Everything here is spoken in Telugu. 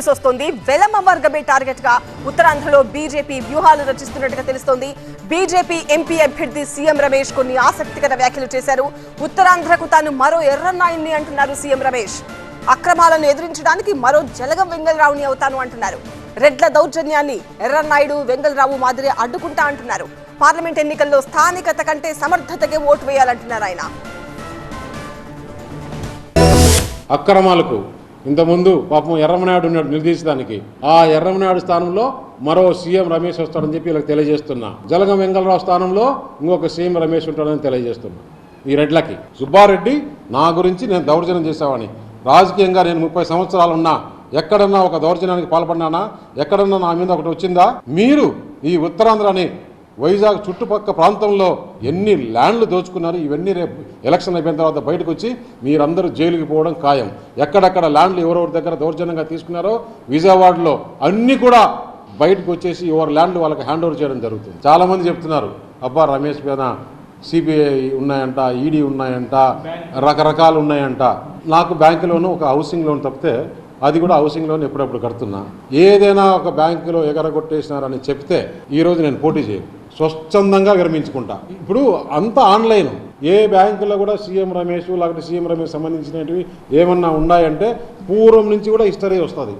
న్యూస్ వస్తోంది. వెలమ వర్గమే టార్గెట్గా ఉత్తరాంధ్రలో బీజేపీ వ్యూహాలు రచిస్తున్నట్టుగా తెలుస్తోంది. బీజేపీ ఎంపీ అభ్యర్థి సీఎం రమేష్ కొన్ని ఆసక్తికర వ్యాఖ్యలు చేశారు. ఉత్తరాంధ్రకు తాను మరో ఎర్రన్నాయుణ్ణి అంటున్నారు సీఎం రమేష్. అక్రమాలను ఎదిరించడానికి మరో జలగం వెంగళరావుని అవుతాను అంటున్నారు. రెడ్ల దౌర్జన్యాన్ని ఎర్రన్నాయుడు వెంగళరావు మాదిరి అడ్డుకుంటా అంటున్నారు. పార్లమెంట్ ఎన్నికల్లో స్థానికత కంటే సమర్థతకే ఓటు వేయాలంటున్నారు ఆయన. అక్రమాలకు ఇంతకుముందు పాపం ఎర్రమనాయుడు ఉన్నాడు నిలదీసడానికి ఆ ఎర్రమనాయుడు స్థానంలో మరో సీఎం రమేష్ వస్తాడని చెప్పి వీళ్ళకి తెలియజేస్తున్నా. జలగం వెంగళరావు స్థానంలో ఇంకొక సీఎం రమేష్ ఉంటాడని తెలియజేస్తున్నా. ఈ రెడ్లకి. సుబ్బారెడ్డి నా గురించి నేను దౌర్జన్యం చేసేవాడిని. రాజకీయంగా నేను ముప్పై సంవత్సరాలు ఉన్నా. ఎక్కడన్నా ఒక దౌర్జన్యానికి పాల్పడినానా ఎక్కడన్నా నా మీద ఒకటి వచ్చిందా? మీరు ఈ ఉత్తరాంధ్రని వైజాగ్ చుట్టుపక్క ప్రాంతంలో ఎన్ని ల్యాండ్లు దోచుకున్నారు ఇవన్నీ రేపు ఎలక్షన్ అయిపోయిన తర్వాత బయటకు వచ్చి మీరందరూ జైలుకి పోవడం ఖాయం. ఎక్కడెక్కడ ల్యాండ్లు ఎవరెవరి దగ్గర దౌర్జన్యంగా తీసుకున్నారో విజయవాడలో అన్నీ కూడా బయటకు వచ్చేసి ఎవరి ల్యాండ్లు వాళ్ళకి హ్యాండ్ ఓవర్ చేయడం జరుగుతుంది. చాలామంది చెప్తున్నారు అబ్బా రమేష్ మీద సిబిఐ ఉన్నాయంట ఈడీ ఉన్నాయంట రకరకాలు ఉన్నాయంట. నాకు బ్యాంకు లోను ఒక హౌసింగ్ లోన్ తప్పితే అది కూడా హౌసింగ్ లోన్ ఎప్పుడప్పుడు కడుతున్నా? ఏదైనా ఒక బ్యాంకులో ఎగరగొట్టేసినారని చెప్తే ఈరోజు నేను పోటీ చేయను. స్వచ్ఛందంగా విరమించుకుంటా. ఇప్పుడు అంతా ఆన్లైన్. ఏ బ్యాంకులో కూడా సీఎం రమేష్ లేకపోతే సీఎం రమేష్ సంబంధించినవి ఏమన్నా ఉన్నాయంటే పూర్వం నుంచి కూడా హిస్టరీ వస్తుంది.